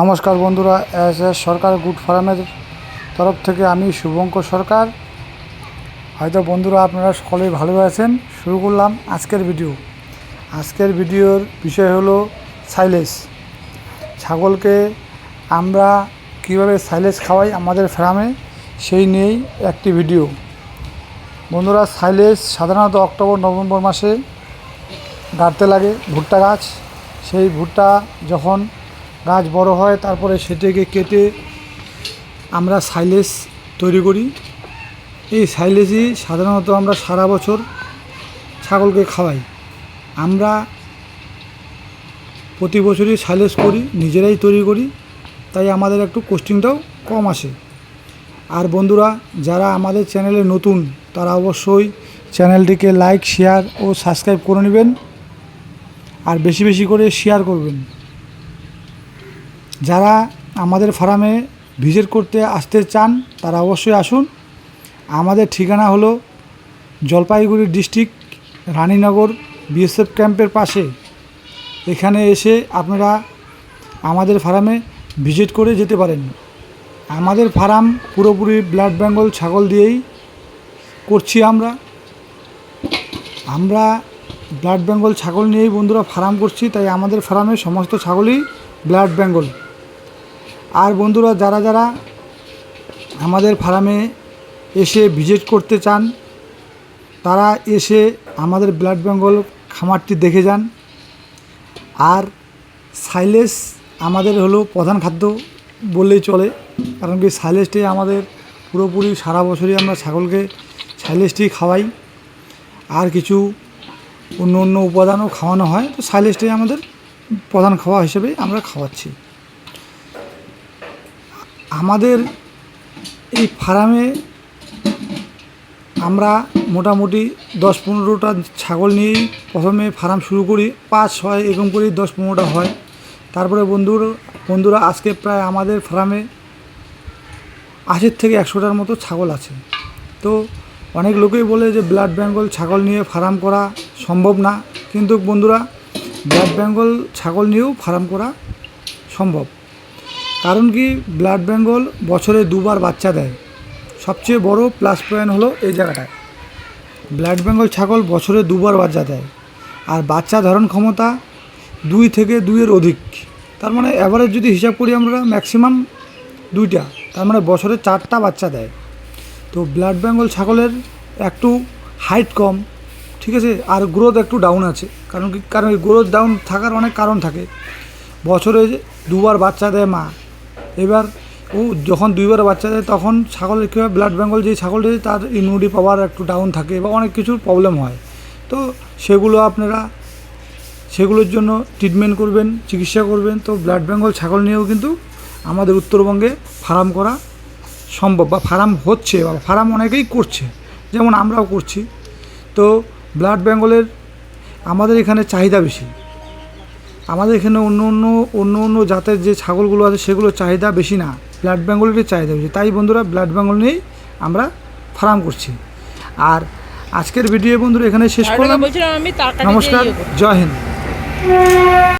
নমস্কার বন্ধুরা, S S সরকার good ফার্মের তরফ থেকে আমি শুভঙ্কর সরকার। হয়তো বন্ধুরা আপনারা সকলেই ভালো আছেন। শুরু করলাম আজকের ভিডিও। আজকের ভিডিওর বিষয় হলো সাইলেস ছাগলকে আমরা কীভাবে সাইলেস খাওয়াই আমাদের ফার্মে, সেই নিয়েই একটি ভিডিও। বন্ধুরা সাইলেস সাধারণত অক্টোবর, নভেম্বর মাসে গাড়তে লাগে ভুট্টা গাছ। সেই ভুট্টা যখন গাছ বড় হয়, তারপরে সেটাকে কেটে আমরা সাইলেজ তৈরি করি। এই সাইলেসই সাধারণত আমরা সারা বছর ছাগলকে খাওয়াই। আমরা প্রতি বছরই সাইলেস করি, নিজেরাই তৈরি করি, তাই আমাদের একটু কোস্টিংটাও কম আসে। আর বন্ধুরা, যারা আমাদের চ্যানেলে নতুন, তারা অবশ্যই চ্যানেলটিকে লাইক, শেয়ার ও সাবস্ক্রাইব করে নেবেন। আর বেশি বেশি করে শেয়ার করবেন। যারা আমাদের ফার্মে ভিজিট করতে আসতে চান, তারা অবশ্যই আসুন। আমাদের ঠিকানা হলো জলপাইগুড়ি ডিস্ট্রিক্ট, রানীনগর, বিএসএফ ক্যাম্পের পাশে। এখানে এসে আপনারা আমাদের ফার্মে ভিজিট করে যেতে পারেন। আমাদের ফার্ম পুরোপুরি ব্লাড বেঙ্গল ছাগল দিয়েই করছি আমরা। আমরা ব্লাড বেঙ্গল ছাগল নিয়েই বন্ধুরা ফার্ম করছি, তাই আমাদের ফার্মে সমস্ত ছাগলই ব্লাড বেঙ্গল। আর বন্ধুরা, যারা যারা আমাদের ফার্মে এসে ভিজিট করতে চান, তারা এসে আমাদের ব্লাড বেঙ্গল খামারটি দেখে যান। আর সাইলেস আমাদের হলো প্রধান খাদ্য বললেই চলে, কারণ কি সাইলেসটি আমাদের পুরোপুরি সারা বছরই আমরা ছাগলকে সাইলেসটি খাওয়াই। আর কিছু অন্য অন্য উপাদানও খাওয়ানো হয়, তো সাইলেসটাই আমাদের প্রধান খাওয়া হিসেবে আমরা খাওয়াচ্ছি। আমাদের এই ফার্মে আমরা মোটামুটি দশ পনেরোটা ছাগল নিয়েই প্রথমে ফার্ম শুরু করি, পাঁচ, ছয় এরকম করেই দশ পনেরোটা হয়। তারপরে বন্ধুর, বন্ধুরা আজকে প্রায় আমাদের ফার্মে আশির থেকে একশোটার মতো ছাগল আছে। তো অনেক লোকেই বলে যে ব্লাড বেঙ্গল ছাগল নিয়ে ফার্ম করা সম্ভব না, কিন্তু বন্ধুরা ব্লাড বেঙ্গল ছাগল নিয়েও ফার্ম করা সম্ভব। কারণ কি ব্লাড বেঙ্গল বছরে দুবার বাচ্চা দেয়। সবচেয়ে বড় প্লাস পয়েন্ট হলো এই জায়গাটায়। ব্লাড বেঙ্গল ছাগল বছরে দুবার বাচ্চা দেয়। আর বাচ্চা ধারণ ক্ষমতা দুই থেকে দুইয়ের অধিক। তার মানে অ্যাভারেজ যদি হিসাব করি আমরা ম্যাক্সিমাম দুইটা। তার মানে বছরে চারটা বাচ্চা দেয়। তো ব্লাড বেঙ্গল ছাগলের একটু হাইট কম, ঠিক আছে? আর গ্রোথ একটু ডাউন আছে। কারণ কি, কারণ গ্রোথ ডাউন থাকার অনেক কারণ থাকে। বছরে দুবার বাচ্চা দেয় মা। এবার ও যখন দুইবার বাচ্চা দেয়, তখন ছাগলের কী হয় ব্লাড বেঙ্গল যে ছাগলটি তার ইমিউনিটি পাওয়ার একটু ডাউন থাকে বা অনেক কিছুর প্রবলেম হয়। তো সেগুলো আপনারা সেগুলোর জন্য ট্রিটমেন্ট করবেন, চিকিৎসা করবেন। তো ব্লাড বেঙ্গল ছাগল নিয়েও কিন্তু আমাদের উত্তরবঙ্গে ফার্ম করা সম্ভব বা ফার্ম হচ্ছে বা ফার্ম অনেকেই করছে, যেমন আমরাও করছি। তো ব্লাড বেঙ্গলের আমাদের এখানে চাহিদা বেশি। আমাদের এখানে অন্য অন্য অন্য অন্য জাতের যে ছাগলগুলো আছে সেগুলো চাহিদা বেশি না। ব্লাড বেঙ্গলেরই চাহিদা বেশি। তাই বন্ধুরা ব্লাড বেঙ্গল নিয়েই আমরা ফার্ম করছি। আর আজকের ভিডিও বন্ধুরা এখানে শেষ করলাম। নমস্কার জয় হিন্দ।